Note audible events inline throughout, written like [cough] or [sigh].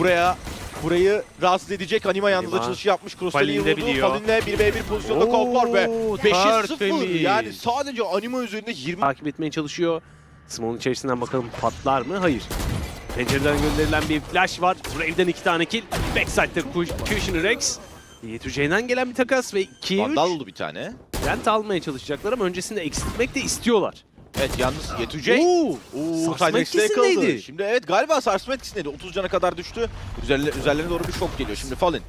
buraya burayı rahatsız edecek. Anima yalnız Anima. açılışı yapmış. Vurdu. biliyor. Falin'le 1v1 pozisyonda var ve Oo, 5'e 0. tertemiz. Yani sadece Anima üzerinde 20 takip etmeye çalışıyor. Smoke'un içerisinden bakalım patlar mı? Hayır. Pencereden gönderilen bir flash var. Brave'den iki tane kill. Backside'de Cushion Rex. Yetüce'den gelen bir takas ve 2'ye 3 Vandal oldu bir tane. rent almaya çalışacaklar ama öncesinde eksiltmek de istiyorlar. Evet yalnız Yetücey. Oo, Oo, sarsma etkisindeydi. Şimdi evet galiba sarsma etkisindeydi. 30 cana kadar düştü. Üzerlerine, üzerlerine doğru bir şok geliyor. Şimdi Fallen.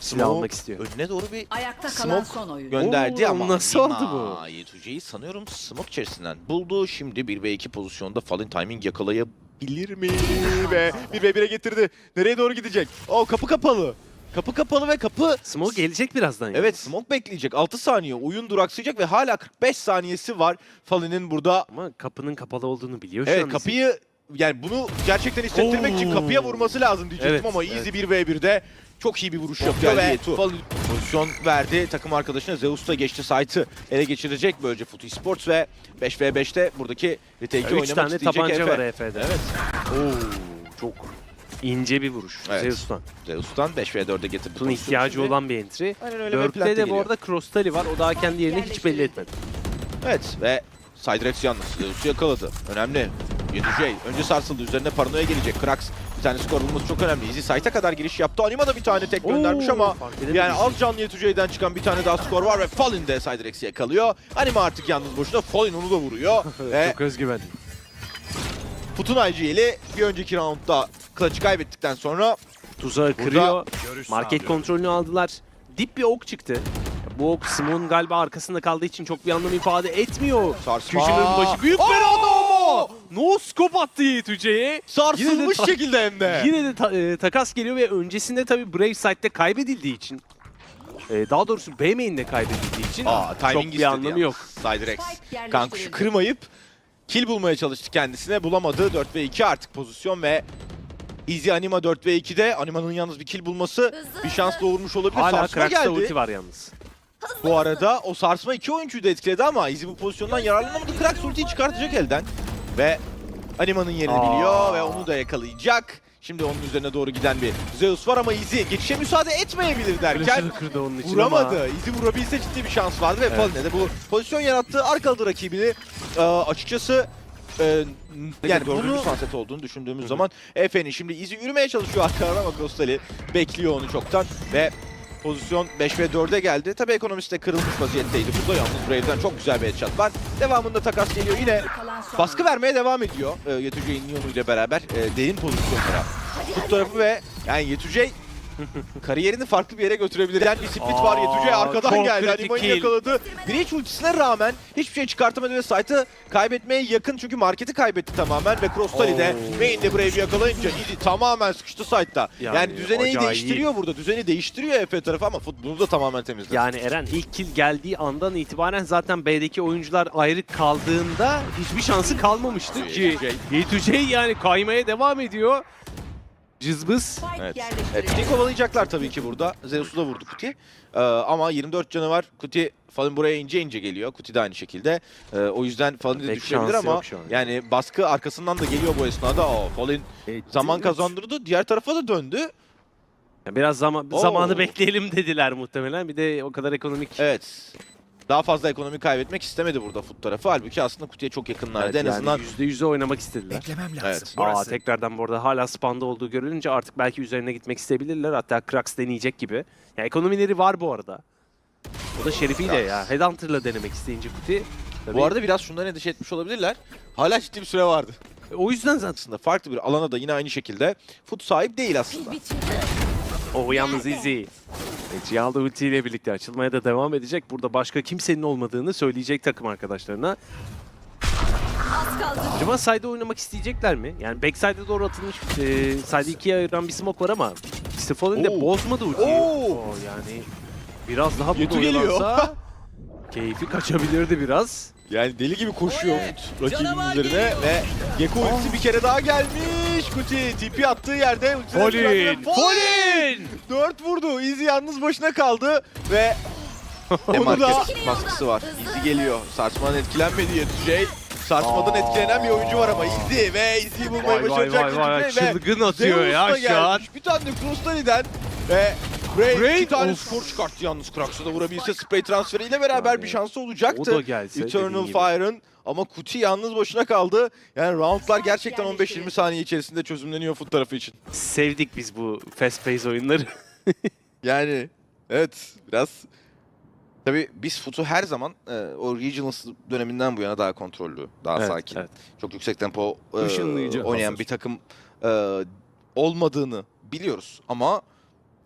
Silah almak istiyor. Önüne doğru bir Ayakta kalan Smoke son oyun. gönderdi Oo, ama nasıl oldu bu? Yetüce'yi sanıyorum smoke içerisinden buldu. Şimdi 1 ve 2 pozisyonda Fallen timing yakalayabilir mi? [laughs] ve 1 ve 1'e getirdi. Nereye doğru gidecek? O kapı kapalı. Kapı kapalı ve kapı Smoke gelecek birazdan. Evet smoke bekleyecek. 6 saniye oyun duraksayacak ve hala 45 saniyesi var Fallen'in burada. Ama kapının kapalı olduğunu biliyor şu Evet an. kapıyı yani bunu gerçekten hissettirmek için Oo. kapıya vurması lazım diyecektim Evet, ama Easy evet. 1v1'de çok iyi bir vuruş yapıyor geldi ve Yetu. Fallen pozisyon verdi. Takım arkadaşına Zeus da geçti site'ı ele geçirecek böylece Futu Esports ve 5v5'te buradaki retake'i Üç oynamak tane isteyecek tabanca Efe. var EF'de. Evet. Oo, çok ince bir vuruş. Evet. Zeus'tan. Zeus'tan 5v4'e getirdi. Bunun ihtiyacı şimdi. olan bir entry. Aynen öyle ve Dörtte plante de bu geliyor. arada Crostali var. O daha kendi yerini hiç belli etmedi. Evet ve Cydrex yalnız Zeus'u yakaladı. Önemli. 7J önce sarsıldı. Üzerine paranoya gelecek. Krax bir tane skor bulması çok önemli. Easy site'a kadar giriş yaptı. Anima da bir tane tek göndermiş Oo, ama yani az canlı 7J'den çıkan bir tane daha skor var ve Fallen de Cydrex'i yakalıyor. Anima artık yalnız boşuna. Fallen onu da vuruyor. [laughs] ve Çok özgüvenli. Futun IGL'i bir önceki roundda clutch'ı kaybettikten sonra Tuzağı kırıyor. Market kontrolünü aldılar. Dip bir ok çıktı. Bu ok Simon galiba arkasında kaldığı için çok bir anlam ifade etmiyor. sarsma. Köşenin başı büyük bir Oo! No scope attı Yetüce'ye. Sarsılmış Yine de- şekilde hem de. Yine de ta- e, takas geliyor ve öncesinde tabii Brave Side'de kaybedildiği için e, daha doğrusu B main'de kaybedildiği için Aa, çok bir anlamı yalnız yok. Spike Kankuş'u yerleştirildi. kırmayıp kill bulmaya çalıştı kendisine. Bulamadı. 4 ve 2 artık pozisyon ve Easy Anima 4 ve 2'de Anima'nın yalnız bir kill bulması bir şans doğurmuş olabilir. Hala sarsma Krax'ta geldi. ulti var yalnız. Bu arada o sarsma iki oyuncuyu da etkiledi ama Easy bu pozisyondan yararlanamadı. Krax ultiyi çıkartacak elden. Ve Anima'nın yerini Aa. biliyor ve onu da yakalayacak. Şimdi onun üzerine doğru giden bir Zeus var ama Easy geçişe müsaade etmeyebilir derken kırdı onun için Vuramadı. ama. İzi vurabilse ciddi bir şans vardı ve Evet. Fallen'e de bu pozisyon yarattı. Arkaladı rakibini. Ee, açıkçası e, yani dördüncü bunu sunset olduğunu düşündüğümüz zaman Efe'nin şimdi izi yürümeye çalışıyor arkadan ama Krostali bekliyor onu çoktan ve pozisyon 5 ve 4'e geldi. Tabii ekonomist de kırılmış vaziyetteydi. Burada yalnız Brave'den çok güzel bir headshot var. Devamında takas geliyor yine. Baskı vermeye devam ediyor e, Yetücey'in ile beraber e, derin pozisyonlara. Tut tarafı ve yani Yetücey [laughs] kariyerini farklı bir yere götürebilir. Yani bir split var Aa, Yetücey arkadan geldi. Anima'yı yakaladı. Breach ultisine rağmen hiçbir şey çıkartamadı ve site'ı kaybetmeye yakın çünkü marketi kaybetti tamamen ve Crostali de main'de Brave'i yakalayınca Easy tamamen sıkıştı site'da. Yani, Yani düzeni acayip. değiştiriyor burada. Düzeni değiştiriyor Efe tarafı ama futbolu da tamamen temizledi. Yani Eren ilk kill geldiği andan itibaren zaten B'deki oyuncular ayrı kaldığında hiçbir şansı kalmamıştı ki. Yetücey yani kaymaya devam ediyor. Cızbız. Evet. Evet, Kuti'yi kovalayacaklar tabii ki burada. Zeus'u da vurdu Kuti. Ee, ama 24 canı var. Kuti Fallen buraya ince ince geliyor. Kuti de aynı şekilde. Ee, o yüzden Fallen'i de şansı ama yani baskı arkasından da geliyor bu esnada. Oo, Fallen zaman kazandırdı. Diğer tarafa da döndü. Biraz zaman Oo. zamanı bekleyelim dediler muhtemelen. Bir de o kadar ekonomik Evet. Daha fazla ekonomi kaybetmek istemedi burada Foot tarafı. Halbuki aslında Kuti'ye çok yakınlardı. Evet, en yani azından %100'e oynamak istediler. Beklemem lazım. Evet. Aa, Burası. tekrardan bu arada hala spanda olduğu görülünce artık belki üzerine gitmek isteyebilirler. Hatta Krax deneyecek gibi. Ya ekonomileri var bu arada. O da şerifiyle Krax. ya. Headhunter'la denemek isteyince Kuti. bu arada biraz şundan endişe etmiş olabilirler. Hala ciddi bir süre vardı. o yüzden zaten Aslında farklı bir alana da yine aynı şekilde Foot sahip değil aslında. O yalnız easy. Cihal'da ultiyle birlikte açılmaya da devam edecek. Burada başka kimsenin olmadığını söyleyecek takım arkadaşlarına. Acaba side'e oynamak isteyecekler mi? Yani backside'e doğru atılmış, e, side'i ikiye ayıran bir smoke var ama Stefan de Oo. bozmadı ultiyi. Oo. Oo, yani biraz daha burada geliyor. oynansa [laughs] keyfi kaçabilirdi biraz. Yani deli gibi koşuyor rakibinin üzerine ve Gecko ultisi bir kere daha gelmiş. Kuti TP attığı yerde Folin! Folin! 4 vurdu. Easy yalnız başına kaldı ve [laughs] onu da Market. baskısı var. Easy geliyor. Sarsman etkilenmedi Yetücey. sarsmadan Aa. etkilenen bir oyuncu var ama Izzy ve Izzy'yi bulmayı Vay vay başaracak vay vay ve çılgın atıyor Zeus ya da şu an. gelmiş. Bir tane de Krustali'den ve Brave, Brave, iki tane of. skor çıkarttı yalnız Krax'ı da vurabilse spray transferiyle beraber Yani bir şansı O olacaktı. da gelse Eternal. Fire'ın ama Kuti yalnız başına kaldı. Yani roundlar gerçekten 15-20 saniye içerisinde çözümleniyor Foot tarafı için. Sevdik biz bu fast pace oyunları. [laughs] Yani evet biraz Tabii biz Foot'u her zaman e, o Regionals döneminden bu yana daha kontrollü, daha Evet, sakin, evet. çok yüksek tempo e, Işınlayıcı oynayan hazır. bir takım e, olmadığını biliyoruz. Ama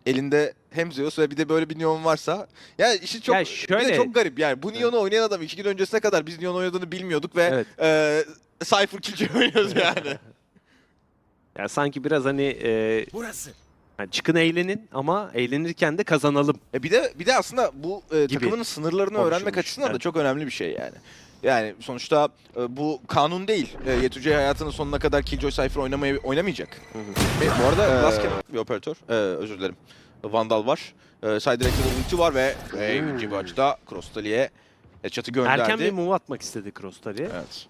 elinde hem Zeus ve bir de böyle bir Neon varsa yani işi çok Ya bir şöyle- de çok garip yani bu Neon'u oynayan adam iki gün öncesine kadar biz Neon oynadığını bilmiyorduk ve Evet. e, Cypher Killjoy [laughs] oynuyoruz yani. [laughs] Yani sanki biraz hani e, Burası. yani çıkın eğlenin ama eğlenirken de kazanalım. E bir de bir de aslında bu e, Gibi takımının sınırlarını öğrenmek açısından da evet. çok önemli bir şey yani. Yani sonuçta e, bu kanun değil. E, Yetüce hayatının sonuna kadar Killjoy Cypher oynamaya oynamayacak. Ve bu arada Glass Cannon bir operatör. E, özür dilerim. Vandal var. E, Side Director'da ulti var ve Oo. ikinci bir açıda Krostali'ye headshot'ı gönderdi. Erken bir move atmak istedi Krostari. Evet.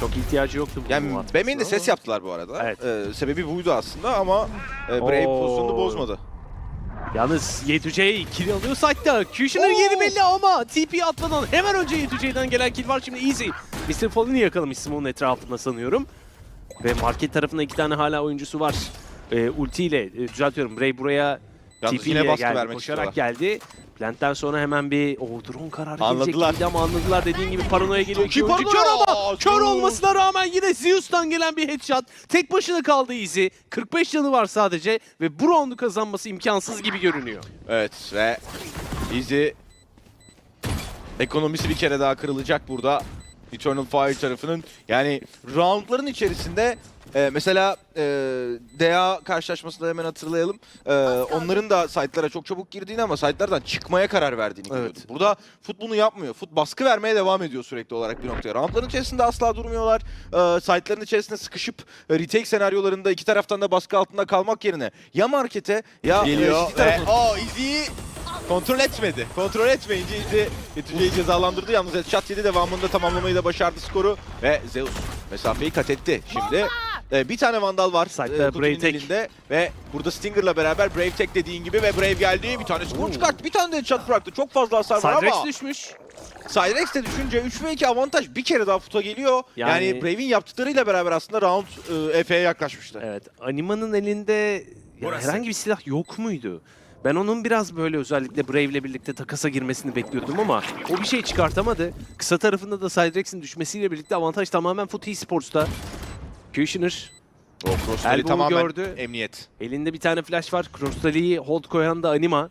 Çok ihtiyacı yoktu bu move Yani atmasına BM'nin de ses yaptılar bu arada. Evet. E, sebebi buydu aslında ama e, Brave Oo. pozisyonunu bozmadı. Yalnız Y2J kill alıyor site'da. Kushner Oo. yeri belli ama TP atmadan hemen önce Y2J'den gelen kill var. Şimdi Easy. Mr. Fallen'i yakalamış Simone'un etrafında sanıyorum. Ve market tarafında iki tane hala oyuncusu var. Ee, ulti ile e, düzeltiyorum. Bray buraya Yalnız TP yine ile baskı geldi. vermek Koşarak istiyorlar. geldi. Plant'ten sonra hemen bir o drone kararı Anladılar. gelecek ama anladılar dediğin gibi paranoya geliyor. İyi İki oyuncu paranoya. Kör ama kör olmasına rağmen yine Zeus'tan gelen bir headshot. Tek başına kaldı Easy. 45 canı var sadece ve bu roundu kazanması imkansız gibi görünüyor. Evet ve Easy ekonomisi bir kere daha kırılacak burada. Eternal Fire tarafının yani roundların içerisinde e, mesela e, DA karşılaşmasında hemen hatırlayalım. E, onların da site'lara çok çabuk girdiğini ama site'lardan çıkmaya karar verdiğini Evet. görüyorduk. Burada Foot bunu yapmıyor. Foot baskı vermeye devam ediyor sürekli olarak bir noktaya. Roundların içerisinde asla durmuyorlar. E, site'ların içerisinde sıkışıp e, retake senaryolarında iki taraftan da baskı altında kalmak yerine ya markete ya Geliyor e, City ve- tarafına- Aa Izzy'yi kontrol etmedi. Kontrol etmeyince Izzy Yetüce'yi cezalandırdı. Yalnız headshot yedi devamında tamamlamayı da başardı skoru. Ve Zeus mesafeyi kat etti. Şimdi e, bir tane vandal var Side'da e, Brave elinde ve burada Stinger'la beraber Brave tek dediğin gibi ve Brave geldi. Bir tane skor Oo. çıkarttı. Bir tane de headshot bıraktı. Çok fazla hasar var ama düşmüş. Cyrex de düşünce 3 ve 2 avantaj bir kere daha futa geliyor. Yani, Yani- Brave'in yaptıklarıyla beraber aslında round e, Efe'ye yaklaşmıştı. Evet, Anima'nın elinde ya herhangi bir silah yok muydu? Ben onun biraz böyle özellikle Brave'le birlikte takasa girmesini bekliyordum ama o bir şey çıkartamadı. Kısa tarafında da Cydrex'in düşmesiyle birlikte avantaj tamamen Foot Esports'ta. Kushner Elbow'u tamamen gördü. emniyet. elinde bir tane flash var. Crosstally'yi hold koyan da Anima.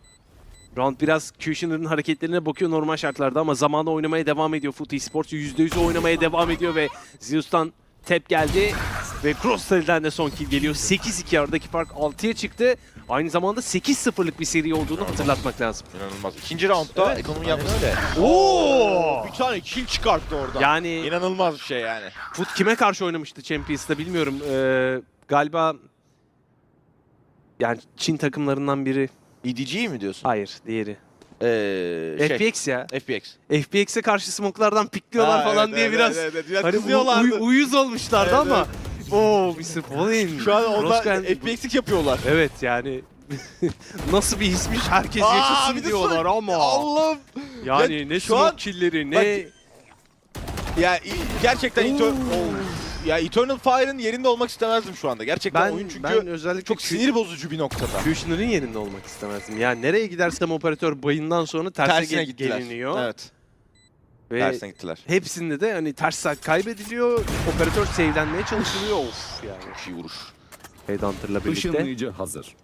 Round biraz Kushner'ın hareketlerine bakıyor normal şartlarda ama zamanla oynamaya devam ediyor Foot Esports. %100 oynamaya devam ediyor ve Zeus'tan tap geldi ve Crosstally'den de son kill geliyor. 8-2 aradaki fark 6'ya çıktı. Aynı zamanda 8-0'lık bir seri olduğunu hatırlatmak lazım. İnanılmaz. İkinci roundda Evet, ekonomi yapması öyle. Oo! Bir tane kill çıkarttı oradan. Yani İnanılmaz bir şey yani. Foot kime karşı oynamıştı Champions'ta bilmiyorum. Ee, galiba yani Çin takımlarından biri. EDG mi diyorsun? Hayır, diğeri. Ee, şey, FPX ya. FPX. FPX'e karşı smoke'lardan pikliyorlar Ha, falan evet, diye evet, biraz evet, evet, biraz hani u- kızıyorlardı. uyuz olmuşlardı Evet, ama Oo Mr. Fallen. Şu an onlar Roscoe- FPX'lik yapıyorlar. Evet yani [laughs] nasıl bir hismiş herkes Aa, yaşasın bir de diyorlar sonra- ama. Allah'ım. Yani Ya ne şu an- smoke killleri ne Ya i- gerçekten Eter- ya Eternal Fire'ın yerinde olmak istemezdim şu anda. Gerçekten ben oyun çünkü ben özellikle çok sinir bozucu bir noktada. Kushner'ın yerinde olmak istemezdim. Yani nereye gidersem operatör bayından sonra terse Tersine gel- gittiler. geliniyor. Evet. Ve Tersine gittiler. hepsinde de hani ters side kaybediliyor. Operatör save'lenmeye çalışılıyor. Of yani. Çok iyi vuruş. Headhunter'la birlikte. Işınlayıcı hazır.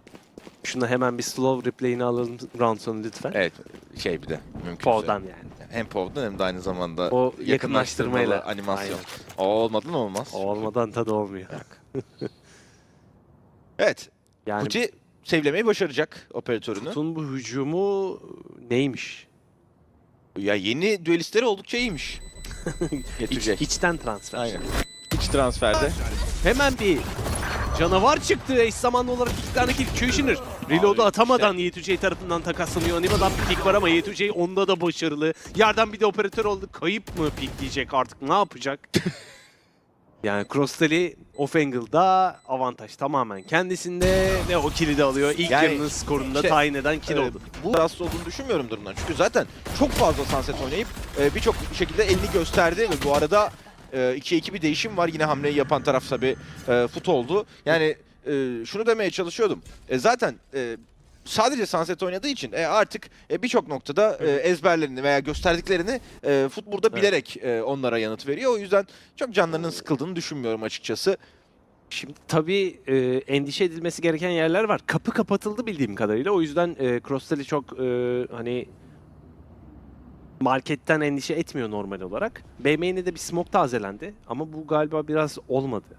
Şuna hemen bir slow replay'ini alalım round sonu lütfen. Evet. Şey bir de mümkünse. Pov'dan yani. Hem Pov'dan hem de aynı zamanda O yakınlaştırmayla. animasyon. O olmadan olmaz. O olmadan tadı olmuyor. [laughs] Evet. Yani Kuti sevlemeyi başaracak operatörünü. Kut'un bu hücumu neymiş? Ya yeni düelistleri oldukça iyiymiş. [laughs] İç, Getirecek. içten transfer. Aynen. İç transferde. Hemen bir canavar çıktı. Eş zamanlı olarak iki tane kill. Kushner Reload'u Abi, atamadan Y2J tarafından takaslanıyor. Anima'dan bir pik var ama Y2J onda da başarılı. Yerden bir de operatör oldu. Kayıp mı pikleyecek artık ne yapacak? [laughs] yani Crosstali off angle'da avantaj tamamen kendisinde ve o kill'i de alıyor. İlk Yani yarının skorunda işte, tayin eden kill Ee, oldu. Bu rahatsız olduğunu düşünmüyorum durumdan. Çünkü zaten çok fazla Sunset oynayıp e, birçok şekilde elini gösterdi ve bu arada 2'ye 2 bir değişim var. Yine hamleyi yapan taraf tabii e, Fut oldu. Yani e, şunu demeye çalışıyordum. E, zaten e, sadece Sunset oynadığı için e, artık e, birçok noktada e, ezberlerini veya gösterdiklerini e, Fut burada Evet. bilerek e, onlara yanıt veriyor. O yüzden çok canlarının sıkıldığını düşünmüyorum açıkçası. Şimdi tabii e, endişe edilmesi gereken yerler var. Kapı kapatıldı bildiğim kadarıyla. O yüzden e, Crosstali çok e, hani marketten endişe etmiyor normal olarak. BM'ine de bir smoke tazelendi ama bu galiba biraz olmadı.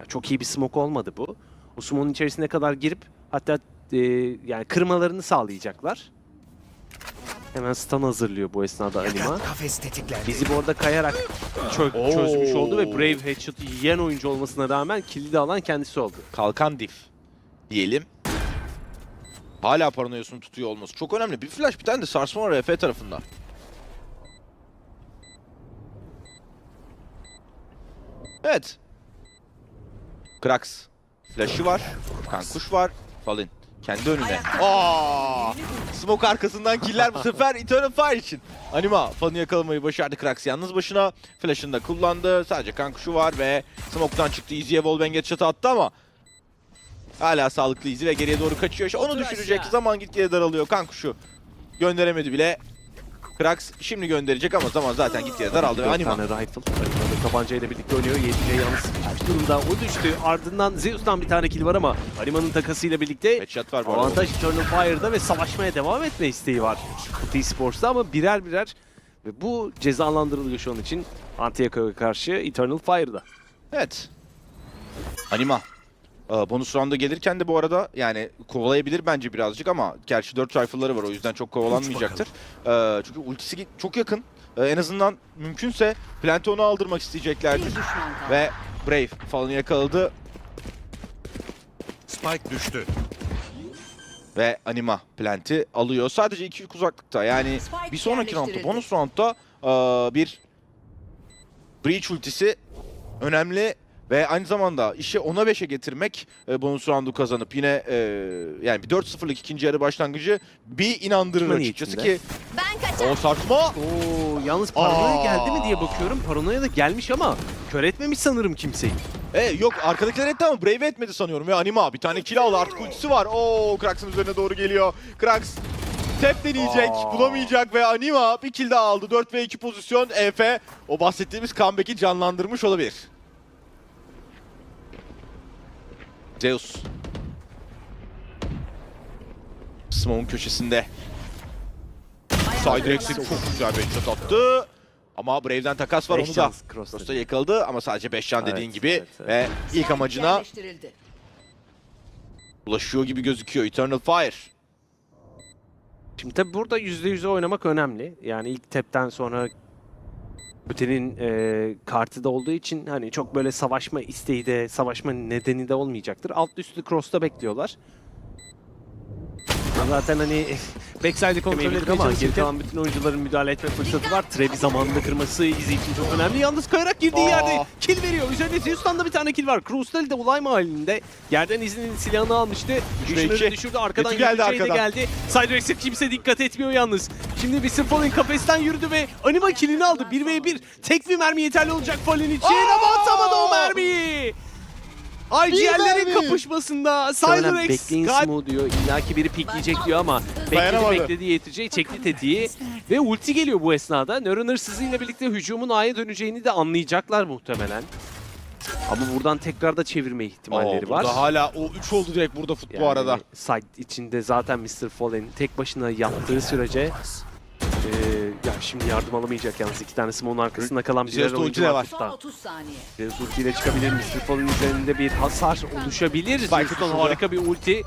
Ya çok iyi bir smoke olmadı bu. O smoke'un içerisine kadar girip hatta e, yani kırmalarını sağlayacaklar. Hemen stun hazırlıyor bu esnada Anima. Bizi bu arada kayarak çö- Oo. çözmüş oldu ve Brave headshot'ı yiyen oyuncu olmasına rağmen kill'i de alan kendisi oldu. kalkan diff diyelim. Hala paranoyasını tutuyor olması çok önemli. Bir flash bir tane de sarsma var RF tarafından. Evet. Krax. Flash'ı var. Kankuş var. Falin. Kendi önüne. Aa! Smoke arkasından killer bu sefer Eternal Fire için. Anima Falin'i yakalamayı başardı Krax yalnız başına. Flash'ını da kullandı. Sadece kankuşu var ve Smoke'tan çıktı. Easy'ye wallbang headshot attı ama Hala sağlıklı izi ve geriye doğru kaçıyor. İşte onu düşürecek zaman gitgide daralıyor. Kankuşu gönderemedi bile. Krax şimdi gönderecek ama zaman zaten gitgide daraldı ve Anima. tane rifle. Anima da tabancayla birlikte oynuyor. Yedice yalnız kaç durumda. O düştü. Ardından Zeus'tan bir tane kill var ama Anima'nın takasıyla birlikte Headshot var bu arada. avantaj Eternal Fire'da ve savaşmaya devam etme isteği var. T-Sports'ta ama birer birer ve bu cezalandırılıyor şu an için Antiako'ya karşı Eternal Fire'da. Evet. Anima. Ee, bonus round'a gelirken de bu arada yani kovalayabilir bence birazcık ama gerçi 4 rifle'ları var o yüzden çok kovalanmayacaktır. Ee, çünkü ultisi çok yakın. Ee, en azından mümkünse Plant'i ona aldırmak isteyeceklerdir. Ve Brave falan yakaladı Spike düştü. ve Anima Plant'i alıyor. Sadece 2 yük uzaklıkta. Yani Spike bir sonraki roundda, bonus roundda eee, bir Breach ultisi önemli ve aynı zamanda işi 10'a 5'e getirmek e, bonus roundu kazanıp yine e, yani bir 4-0'lık ikinci yarı başlangıcı bir inandırır Tutma açıkçası ki Ben kaçar. o sarsma Oo, yalnız paranoya Aa. geldi mi diye bakıyorum. Paranoya da gelmiş ama kör etmemiş sanırım kimseyi. E, yok arkadakiler etti ama Brave etmedi sanıyorum ve Anima bir tane kill aldı artık ultisi var. Oo Krax'ın üzerine doğru geliyor. Krax tep deneyecek, Aa. bulamayacak ve Anima bir kill daha aldı. 4 ve 2 pozisyon Efe o bahsettiğimiz comeback'i canlandırmış olabilir. Zeus. Smoke'un köşesinde. Side Rex'in çok güzel bir shot attı. Ama Brave'den takas var onu da. cross'ta. Yakaladı ama sadece 5 can dediğin Evet, gibi evet, evet. ve ilk amacına ulaşıyor gibi gözüküyor Eternal Fire. Şimdi tabi burada %100'e oynamak önemli. Yani ilk tepten sonra Bute'nin e, kartı da olduğu için hani çok böyle savaşma isteği de, savaşma nedeni de olmayacaktır. Alt üstlü cross'ta bekliyorlar. Zaten hani backside'i kontrol etmeye ama geride- kalan bütün oyuncuların müdahale etme fırsatı var. Trevi zamanında kırması Izzy için çok önemli. Yalnız kayarak girdiği Aa. yerde kill veriyor. Üzerinde Zeus'tan da bir tane kill var. Krustal de Ulayma halinde. Yerden Izzy'nin silahını almıştı. Düşünürü düşürdü. Arkadan Kötü geldi arkadan. geldi. Sidrex'e kimse dikkat etmiyor yalnız. Şimdi Mr. Fallen kafesten yürüdü ve Anima killini aldı. 1v1. Tek bir mermi yeterli olacak Fallen için ama atamadı o mermiyi. IGL'lerin kapışmasında Sidrex bekleyin galip Smo diyor. İlla ki biri pikleyecek diyor ama Bekledi bekledi yetecek, çekti tetiği ve ulti geliyor bu esnada. Neuron hırsızıyla birlikte hücumun A'ya döneceğini de anlayacaklar muhtemelen. Ama buradan tekrar da çevirme ihtimalleri Oo, var. burada hala o 3 oldu direkt burada fut bu arada. Side içinde zaten Mr. Fallen tek başına yaptığı sürece eee ya şimdi yardım alamayacak yalnız iki tane Smoke'un arkasında kalan birer Zeus'ta oyuncu ulti de var. var. Son Hatta 30 saniye. Zeus ultiyle çıkabilir. Mr. Fallen üzerinde bir hasar oluşabilir. Spike'ı Zeus'tan şurada. harika bir ulti.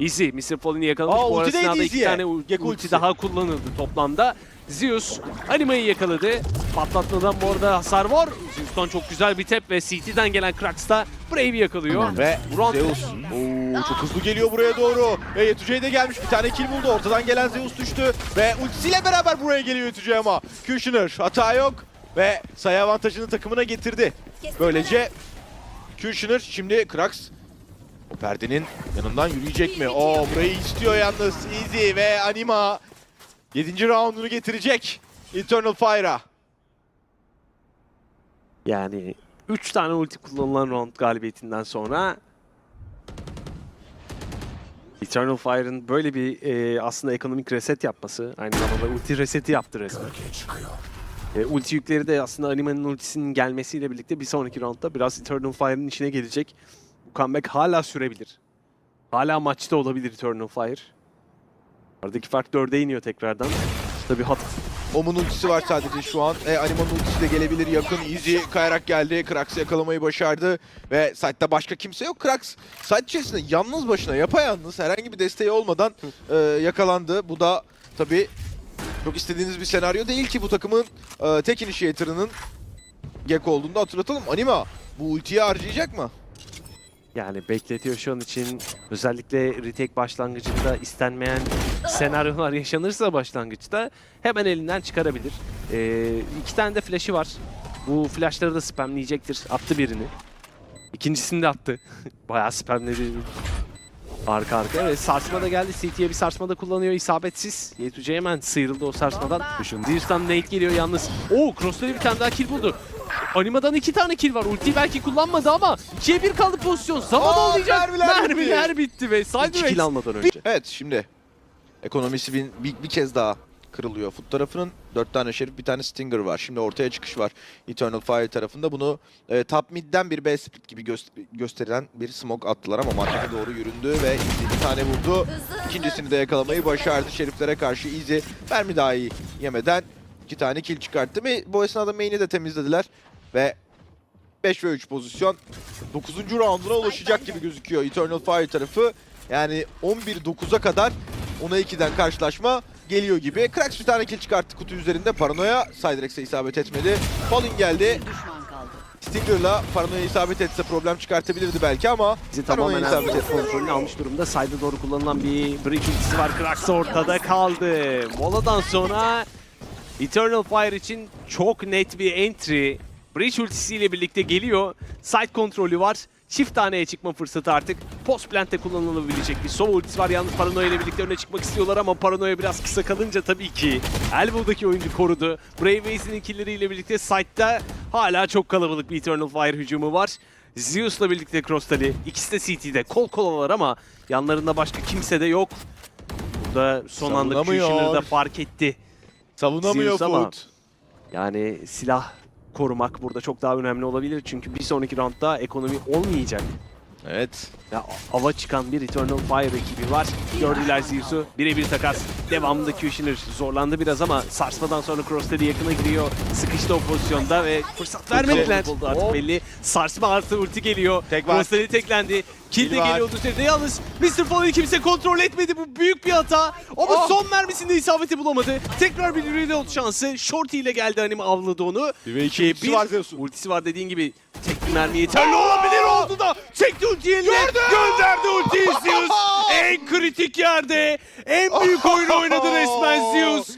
Easy. Mr. Fallen'i yakalamış. Aa, Bu ulti esnada iki tane ul- Gekko ulti ultisi. daha kullanıldı toplamda. Zeus Anima'yı yakaladı. Patlatmadan bu arada hasar var. Zeus'tan çok güzel bir tep ve CT'den gelen Krax da Brave'i yakalıyor. Ve Round- Zeus. Oo, çok hızlı geliyor buraya doğru. Ve Yetücey de gelmiş. Bir tane kill buldu. Ortadan gelen Zeus düştü. Ve ultisiyle beraber buraya geliyor Yetücey ama. Kushner hata yok. Ve sayı avantajını takımına getirdi. Böylece Kushner şimdi Krax o perdenin yanından yürüyecek mi? Oo burayı istiyor yalnız Easy ve Anima 7. roundunu getirecek Eternal Fire'a. Yani 3 tane ulti kullanılan round galibiyetinden sonra Eternal Fire'ın böyle bir e, aslında ekonomik reset yapması aynı zamanda ulti reseti yaptı resmen. E, ulti yükleri de aslında Anime'nin ultisinin gelmesiyle birlikte bir sonraki roundda biraz Eternal Fire'ın içine gelecek. Bu comeback hala sürebilir. Hala maçta olabilir Eternal Fire. Aradaki fark 4'e iniyor tekrardan. Tabii hat Om'un ultisi var sadece şu an. E, Anima'nın ultisi de gelebilir yakın. Easy kayarak geldi. Krax'ı yakalamayı başardı. Ve site'da başka kimse yok. Krax site içerisinde yalnız başına yapayalnız herhangi bir desteği olmadan e, yakalandı. Bu da tabii çok istediğiniz bir senaryo değil ki bu takımın e, tek initiator'ının Gekko olduğunu da hatırlatalım. Anima bu ultiyi harcayacak mı? Yani bekletiyor şu an için özellikle retake başlangıcında istenmeyen senaryolar [laughs] yaşanırsa başlangıçta hemen elinden çıkarabilir. Ee, iki tane de flash'ı var. Bu flash'ları da spamleyecektir. Attı birini. İkincisini de attı. [laughs] Bayağı spamledi. Arka arkaya ve sarsma da geldi. CT'ye bir sarsma da kullanıyor. isabetsiz. Yetuce hemen sıyrıldı o sarsmadan. Zeus'tan Nate geliyor yalnız. Oo Cross'ta bir tane daha kill buldu. Anima'dan iki tane kill var. Ultiyi belki kullanmadı ama ikiye bir kaldı pozisyon. Zaman Aa, olmayacak. mermiler bitti. Mermiler bitti ve İki Sideways kill almadan önce. Evet şimdi ekonomisi bir, bir, bir kez daha kırılıyor. Foot tarafının 4 tane şerif bir tane Stinger var. Şimdi ortaya çıkış var Eternal Fire tarafında. Bunu e, top mid'den bir B split gibi gö- gösterilen bir smoke attılar ama markete doğru yüründü ve Easy bir tane vurdu. İkincisini de yakalamayı başardı. Şeriflere karşı Easy mermi dahi yemeden iki tane kill çıkarttı. Ve bu esnada main'i de temizlediler ve 5 ve 3 pozisyon 9. rounduna ulaşacak gibi gözüküyor Eternal Fire tarafı. Yani 11-9'a kadar 10'a 2'den karşılaşma geliyor gibi. Krax bir tane kill çıkarttı kutu üzerinde. Paranoya Cydrex'e isabet etmedi. Falling geldi. Stinger'la Paranoya isabet etse problem çıkartabilirdi belki ama Bizi tamamen isabet etti. kontrolünü almış durumda. Side'a doğru kullanılan bir breach ultisi var. Krax ortada kaldı. Moladan sonra Eternal Fire için çok net bir entry. Breach ultisiyle birlikte geliyor. Side kontrolü var. Çift taneye çıkma fırsatı artık. Post plant'te kullanılabilecek bir Sova ultisi var. Yalnız Paranoia ile birlikte öne çıkmak istiyorlar ama Paranoia biraz kısa kalınca tabii ki Elbow'daki oyuncu korudu. Brave Waze'in killeriyle birlikte side'da hala çok kalabalık bir Eternal Fire hücumu var. Zeus'la birlikte Crosstali. İkisi de CT'de. Kol kolalar ama yanlarında başka kimse de yok. Burada son anda Savunamıyor. Kushner da fark etti. Savunamıyor Zeus ama-. Yani silah korumak burada çok daha önemli olabilir. Çünkü bir sonraki roundda ekonomi olmayacak. Evet. Ya ava çıkan bir Eternal Fire ekibi var. Gördüler Zeus'u. Birebir takas. Devamında Kushner zorlandı biraz ama sarsmadan sonra Cross'tedi yakına giriyor. Sıkıştı o pozisyonda ve fırsat vermediler. Oldu artık belli. Sarsma artı ulti geliyor. Tek var. Cross'tedi teklendi. Kill de geliyordu üzerinde. Yalnız Mr. Fallen'i kimse kontrol etmedi. Bu büyük bir hata. Ama Oh. son mermisinde isabeti bulamadı. Tekrar bir reload şansı. Shorty ile geldi anime avladı onu. Bir ve iki Şey, ultisi var Zeus'un. Ultisi var dediğin gibi tek bir mermi yeterli olabilir oldu eline gönderdi ultiyi Zeus [laughs] en kritik yerde en büyük oyunu oynadı resmen Zeus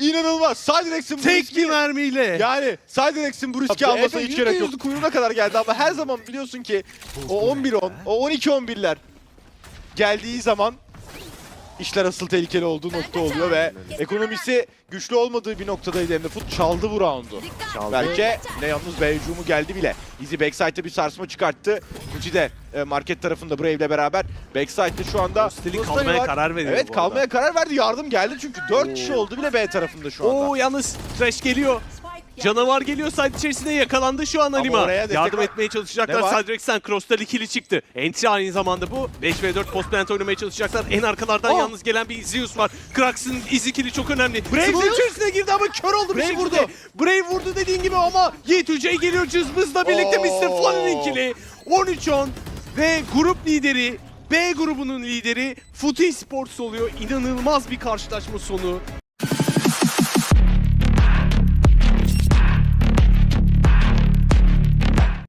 İnanılmaz. Cydrex'in bu tek riski- bir mermiyle Yani Cydrex'in bu riski Tabii, almasına evet, hiç gerek yok. yüzde yüz. Kuyruğuna kadar geldi ama her zaman biliyorsun ki o 11-10, o 12-11'ler geldiği zaman işler asıl tehlikeli olduğu nokta oluyor ve ekonomisi güçlü olmadığı bir noktadaydı hem de Foot çaldı bu roundu. çaldı. Belki ne yalnız B hücumu geldi bile. Easy backside'da bir sarsma çıkarttı. Fuji de e, market tarafında Brave'le beraber backside'da şu anda. Rosteli kalmaya var. karar veriyor Evet bu arada. kalmaya karar verdi. Yardım geldi çünkü 4 kişi oldu bile B tarafında şu anda. Oo yalnız Trash geliyor. Canavar geliyor side içerisinde yakalandı şu an Anima. Yardım var. etmeye çalışacaklar. var? Cydrex'ten Cross'ta ikili çıktı. Entry aynı zamanda bu. 5 v 4 post plant oynamaya çalışacaklar. En arkalardan Oh. yalnız gelen bir Zeus var. Krax'ın izi kili çok önemli. Brave Smoke Zeus. içerisine girdi ama kör oldu bir Brave şekilde. vurdu. Brave vurdu dediğin gibi ama Y2J geliyor cızbızla birlikte Oh. Mr. Flannel'in kili. 13-10 ve grup lideri B grubunun lideri Footy Sports oluyor. İnanılmaz bir karşılaşma sonu.